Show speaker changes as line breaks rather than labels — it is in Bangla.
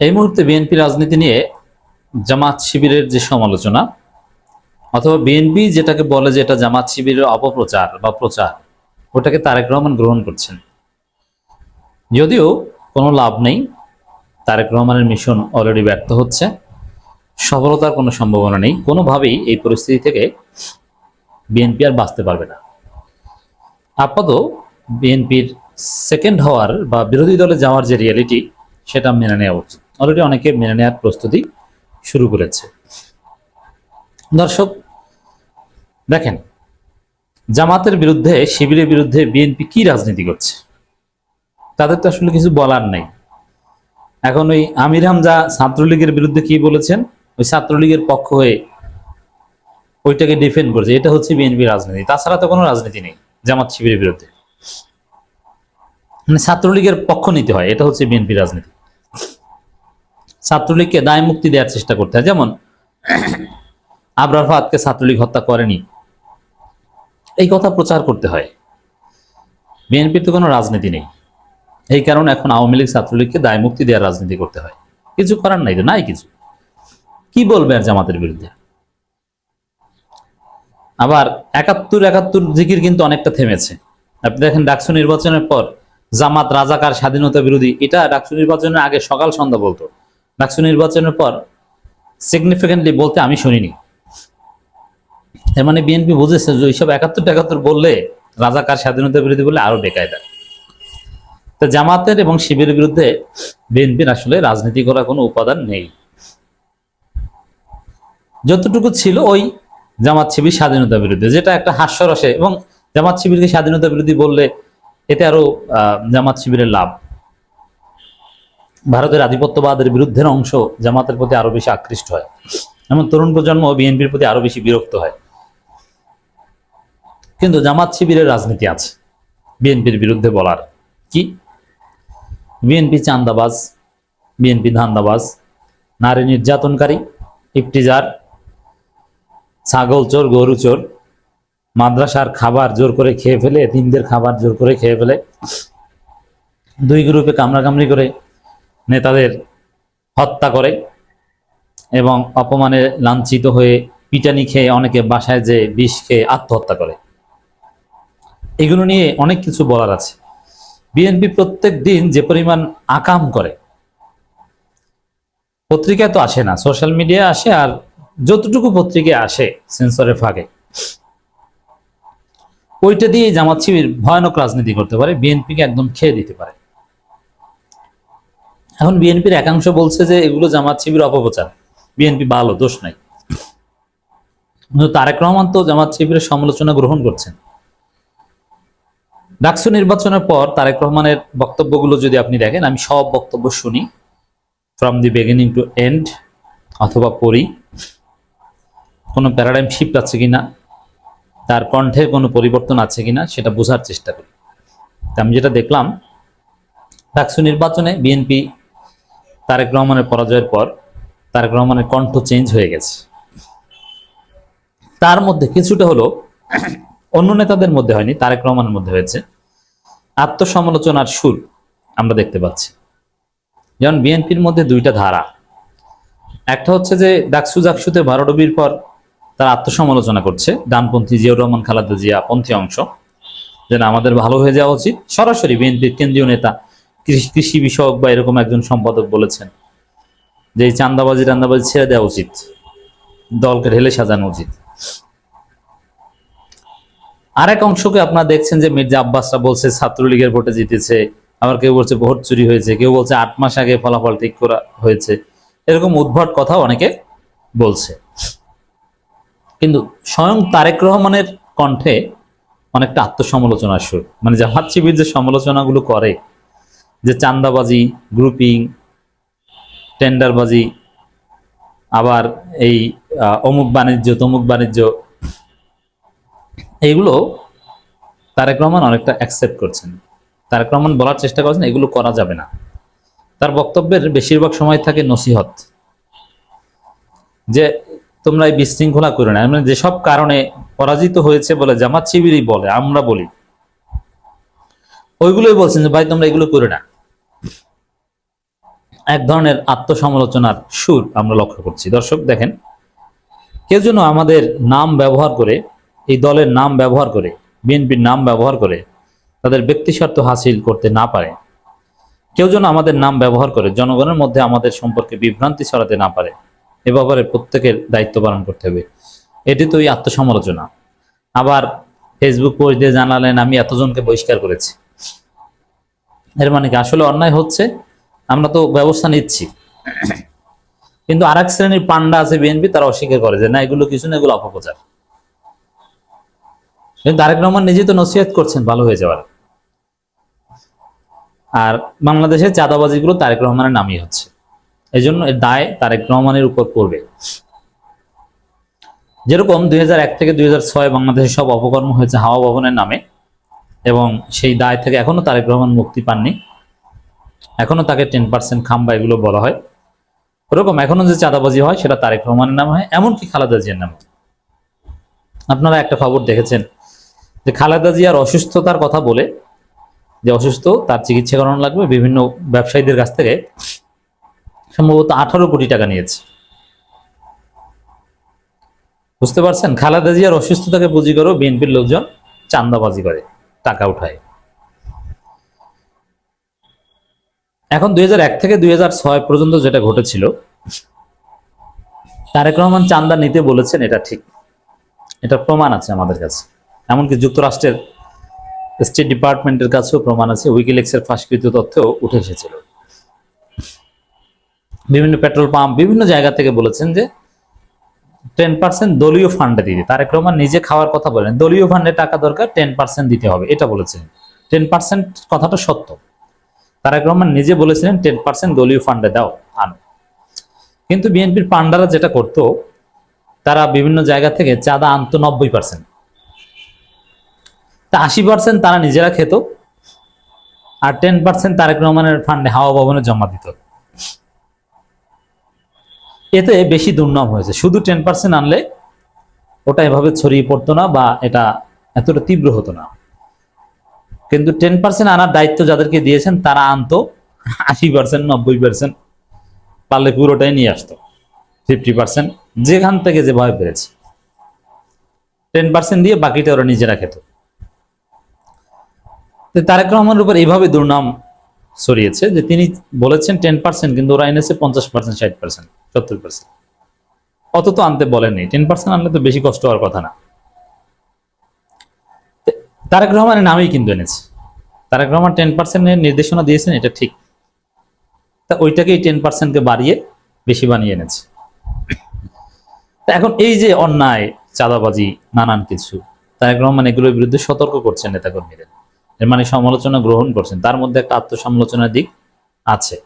এই মুহূর্তে বিএনপি রাজনীতি নিয়ে জামাত শিবিরের যে সমালোচনা, অথবা বিএনপি যেটাকে বলে যে এটা জামাত শিবিরের অপপ্রচার বা প্রচার, ওটাকে তারেক রহমান গ্রহণ করছেন। যদিও কোনো লাভ নেই, তারেক রহমানের মিশন অলরেডি ব্যর্থ হচ্ছে, সফলতার কোনো সম্ভাবনা নেই, কোনোভাবেই এই পরিস্থিতি থেকে বিএনপি আর বাঁচতে পারবে না। আপাতত বিএনপির সেকেন্ড হওয়ার বা বিরোধী দলে যাওয়ার যে রিয়ালিটি সেটা মেনে নেওয়া উচিত। অলরেডি অনেকে মেনে নেওয়ার প্রস্তুতি শুরু করেছে। দর্শক, দেখেন, জামাতের বিরুদ্ধে, শিবিরের বিরুদ্ধে বিএনপি কি রাজনীতি করছে? তাদের তো আসলে কিছু বলার নাই। এখন ওই আমির হামজা ছাত্রলীগের বিরুদ্ধে কি বলেছেন? ওই ছাত্রলীগের পক্ষ হয়ে ওইটাকে ডিফেন্ড করছে। এটা হচ্ছে বিএনপি রাজনীতি। তাছাড়া তো কোনো রাজনীতি নেই জামাত শিবিরের বিরুদ্ধে। মানে ছাত্রলীগের পক্ষ নিতে হয়। এটা হচ্ছে বিএনপি রাজনীতি। ছাত্রলীগকে দায় মুক্তি দেওয়ার চেষ্টা করতে হয়। যেমন আবরার ফাহাদকে ছাত্রলীগ হত্যা করেনি। এই কথা প্রচার করতে হয়। বিএনপির তো কোনো রাজনীতি নেই। এই কারণে এখন আওয়ামী লীগ ছাত্রলীগকে দায় মুক্তি দেওয়ার রাজনীতি করতে হয়। কিছু করার নাই তো, নাই কিছু। কি বলবে আর জামাতের বিরুদ্ধে? আবার একাত্তর একাত্তর জিকির কিন্তু অনেকটা থেমেছে। আপনি দেখেন ডাকসু নির্বাচনের পর জামাত রাজাকার স্বাধীনতা বিরোধী, এটা ডাকসু নির্বাচনের আগে সকাল সন্ধ্যা বলতো। ডাকসু নির্বাচনের পর সিগনিফিকেন্টলি বলতে আমি শুনিনি। এর মানে বিএনপি বুঝেছে যে ওইসব একাত্তর একাত্তর বললে রাজাকার স্বাধীনতা বিরোধী বলে আরও বেকায়দা। তো জামাতের এবং শিবিরের বিরুদ্ধে বিএনপির আসলে রাজনীতি করার কোনো উপাদান নেই। যতটুকু ছিল ওই জামাত শিবির স্বাধীনতা বিরুদ্ধে যেটা একটা হাস্যরসে এবং জামাত শিবিরকে স্বাধীনতা বিরোধী বললে এতে আরও জামাত শিবিরের লাভ। ভারতের আধিপত্যবাদের বিরুদ্ধের অংশ জামাতের প্রতি আরও বেশি আকৃষ্ট হয়। এমন তরুণ প্রজন্ম বিএনপির প্রতি আরও বেশি বিরক্ত হয়। কিন্তু জামাত শিবিরের রাজনীতি আছে, বিএনপির বিরুদ্ধে বলার। কি? বিএনপি চান্দাবাজ, বিএনপি ধান্দাবাজ, নারী নির্যাতনকারী ইফটিজার ছাগল চোর, গরু চোর, মাদ্রাসার খাবার জোর করে খেয়ে ফেলে, এতিমদের খাবার জোর করে খেয়ে ফেলে। দুই গ্রুপে কামড়াকামড়ি করে নেতাদের হত্যা করে এবং অপমানে লাঞ্ছিত হয়ে পিটানি খেয়ে অনেকে বাসায় যে বিষ খেয়ে আত্মহত্যা করে। এগুলো নিয়ে অনেক কিছু বলার আছে। বিএনপি প্রত্যেক দিন যে পরিমাণ আকাম করে পত্রিকায় তো আসে না, সোশ্যাল মিডিয়ায় আসে আর যতটুকু পত্রিকায় আসে সেন্সরের ফাঁকে, ওইটা দিয়ে জামাত শিবির ভয়ানক রাজনীতি করতে পারে, বিএনপিকে একদম খেয়ে দিতে পারে। এখন বিএনপির একাংশ বলছে যে এগুলো জামাত শিবির অপপ্রচার। বিএনপি ভালো, দোষ নাই। তারেক রহমান তো জামাত শিবিরের সমালোচনা গ্রহণ করছেন। ডাকসু নির্বাচনের পর তারেক রহমানের বক্তব্যগুলো যদি আপনি দেখেন, আমি সব বক্তব্য শুনি। From the beginning to end অথবা পড়ি। কোনো প্যারাডাইম শিফট আছে কিনা, তার কণ্ঠে কোনো পরিবর্তন আছে কিনা, সেটা বোঝার চেষ্টা করি। আমি যেটা দেখলাম, ডাকসু নির্বাচনে বিএনপি তারেক রহমানের পরাজয়ের পর তারেক রহমানের কণ্ঠ চেঞ্জ হয়ে গেছে। তার মধ্যে কিছুটা হলো অন্য নেতাদের মধ্যে হয়নি, তারেক রহমানের মধ্যে হয়েছে। আত্মসমালোচনার সুর আমরা দেখতে পাচ্ছি। যেমন বিএনপির মধ্যে দুইটা ধারা। একটা হচ্ছে যে ডাকসু জাকসুতে ভারডবির পর তারা আত্মসমালোচনা করছে, ডানপন্থী জিয়াউর রহমান, খালাদা জিয়া, পন্থী অংশ। যেন আমাদের ভালো হয়ে যাওয়া উচিত। সরাসরি বিএনপির কেন্দ্রীয় নেতা কৃষি বিষয়ক বা এরকম একজন সম্পাদক বলেছেন যে চান্দাবাজি টান্দাবাজি ছেড়ে দেওয়া উচিত। দলকে ঢেলে সাজানো উচিত। আরেক অংশকে আপনারা দেখছেন যে মির্জা আব্বাসরা বলছে, ছাত্রলীগের ভোটে জিতেছে, আবার কেউ বলছে ভোট চুরি হয়েছে, কেউ বলছে আট মাস আগে ফলাফল ঠিক করা হয়েছে। এরকম উদ্ভট কথা অনেকে বলছে। কিন্তু স্বয়ং তারেক রহমানের কণ্ঠে অনেকটা আত্মসমালোচনা সুর। মানে জামাত শিবির যে সমালোচনাগুলো করে যে চান্দাবাজি গ্রুপিং টেন্ডারবাজি আবার এই অমুক বাণিজ্য, তমুক বাণিজ্য এইগুলো তারেক রহমান অনেকটা অ্যাকসেপ্ট করছেন। তারেক রহমান বলার চেষ্টা করছেন, এগুলো করা যাবে না। তার বক্তব্যের বেশিরভাগ সময় থাকে নসিহত। যে তোমরা এই বিশৃঙ্খলা করে না মানে যেসব কারণে পরাজিত হয়েছে বলে জামাত শিবিরই বলে, আমরা বলি। ওইগুলোই বলছেন যে, ভাই, তোমরা এগুলো করে না। এক ধরনের আত্মসমালোচনার সুর আমরা লক্ষ্য করছি। দর্শক, দেখেন, কেউ যেন আমাদের নাম ব্যবহার করে, এই দলের নাম ব্যবহার করে, বিএনপির নাম ব্যবহার করে, তাদের ব্যক্তি স্বার্থ হাসিল করতে না পারে। কেউ যেন আমাদের নাম ব্যবহার করে, জনগণের মধ্যে আমাদের সম্পর্কে বিভ্রান্তি ছড়াতে না পারে, এ ব্যাপারে প্রত্যেকের দায়িত্ব পালন করতে হবে। এটি তো এই আত্মসমালোচনা। আবার ফেসবুক পোস্ট দিয়ে জানালেন, আমি এতজনকে বহিষ্কার করেছি। এর মানে কি? আসলে অন্যায় হচ্ছে আমরা তো ব্যবস্থা নিচ্ছি। কিন্তু আর এক শ্রেণির পান্ডা আছে বিএনপি, তারা অস্বীকার করে যে না, এগুলো কিছু না, এগুলো অপপ্রচার। কিন্তু তারেক রহমান নিজে তো নসিহত করছেন ভালো হয়ে যাওয়ার। আর বাংলাদেশের চাঁদাবাজিগুলো তারেক রহমানের নামই হচ্ছে। এই জন্য এর দায় তারেক রহমানের উপর পড়বে। যেরকম দুই হাজার এক থেকে দুই বাংলাদেশে সব অপকর্ম হয়েছে হাওয়া ভবনের নামে, এবং সেই দায় থেকে এখনও তারেক রহমান মুক্তি পাননি। এখনও তাকে টেন পার্সেন্ট খাম্বা এগুলো বলা হয়। ওরকম এখনও যে চাঁদাবাজি হয়, সেটা তারেক রহমানের নাম হয়, এমনকি খালেদা জিয়ার নাম। আপনারা একটা খবর দেখেছেন যে খালেদা জিয়ার অসুস্থতার কথা বলে যে অসুস্থ, তার চিকিৎসা করানো লাগবে, বিভিন্ন ব্যবসায়ীদের কাছ থেকে সম্ভবত আঠারো কোটি টাকা নিয়েছে। বুঝতে পারছেন? খালেদা জিয়ার অসুস্থতাকে পুঁজি করেও বিএনপির লোকজন চান্দাবাজি করে, টাকা উঠায়। এখন দুই হাজার এক থেকে দুই হাজার ছয় পর্যন্ত যেটা ঘটেছিল, তারেক রহমান চান্দা নিতে বলেছেন, এটা ঠিক। এটা প্রমাণ আছে আমাদের কাছে। এমনকি যুক্তরাষ্ট্রের স্টেট ডিপার্টমেন্টের কাছেও প্রমাণ আছে উইকিলিক্সের ফাঁসকৃত তথ্যও উঠে এসেছিল। বিভিন্ন পেট্রোল পাম্প বিভিন্ন জায়গা থেকে বলেছেন যে টেন পার্সেন্ট দলীয় ফান্ডে দিতে। তারেক রহমান নিজে খাওয়ার কথা বলেন, দলীয় ফান্ডে টাকা দরকার, টেন পার্সেন্ট দিতে হবে, এটা বলেছেন। টেন পার্সেন্ট কথাটা সত্য। তারেক রহমান নিজে বলেছিলেন টেন পার্সেন্ট দলীয় ফান্ডে দাও, আনো। কিন্তু বিএনপির পান্ডারা যেটা করতো, তারা বিভিন্ন জায়গা থেকে চাঁদা আনতো নব্বই পার্সেন্ট তা আশি পার্সেন্ট তারা নিজেরা খেত, আর টেন পার্সেন্ট তারেক রহমানের ফান্ডে হাওয়া ভবনে জমা দিত। এতে বেশি দুর্নাম হয়েছে। শুধু টেন পার্সেন্ট আনলে ওটা এভাবে ছড়িয়ে পড়তো না বা এটা এতটা তীব্র হতো না। কিন্তু টেন পার্সেন্ট আনার দায়িত্ব যাদেরকে দিয়েছেন, তারা আনতো আশি পার্সেন্ট নব্বই পার্সেন্ট পারলে পুরোটাই নিয়ে আসতো ফিফটি পার্সেন্ট যেখান থেকে যেভাবে পেরেছে টেন পার্সেন্ট দিয়ে বাকিটা ওরা নিজেরা খেত। তো তারেক রহমানের উপর এইভাবে দুর্নাম ছড়িয়েছে যে তিনি বলেছেন টেন পার্সেন্ট কিন্তু ওরা এনেছে পঞ্চাশ পার্সেন্ট ষাট পার্সেন্ট সত্তর পার্সেন্ট অত তো আনতে বলেননি। টেন পার্সেন্ট আনলে তো বেশি কষ্ট হওয়ার কথা না। তারেক রহমানের নামেই কিন্তু এনেছে। তারেক রহমান টেন পার্সেন্টের নির্দেশনা দিয়েছেন, এটা ঠিক। তা ওইটাকেই টেন পার্সেন্টকে বাড়িয়ে বেশি বানিয়ে এনেছে। তা এখন এই যে অন্যায়, চাঁদাবাজি, নানান কিছু, তারেক রহমান এগুলোর বিরুদ্ধে সতর্ক করছেন নেতাকর্মীদের এর মানে সমালোচনা গ্রহণ করছেন। তার মধ্যে একটা আত্মসমালোচনার দিক আছে।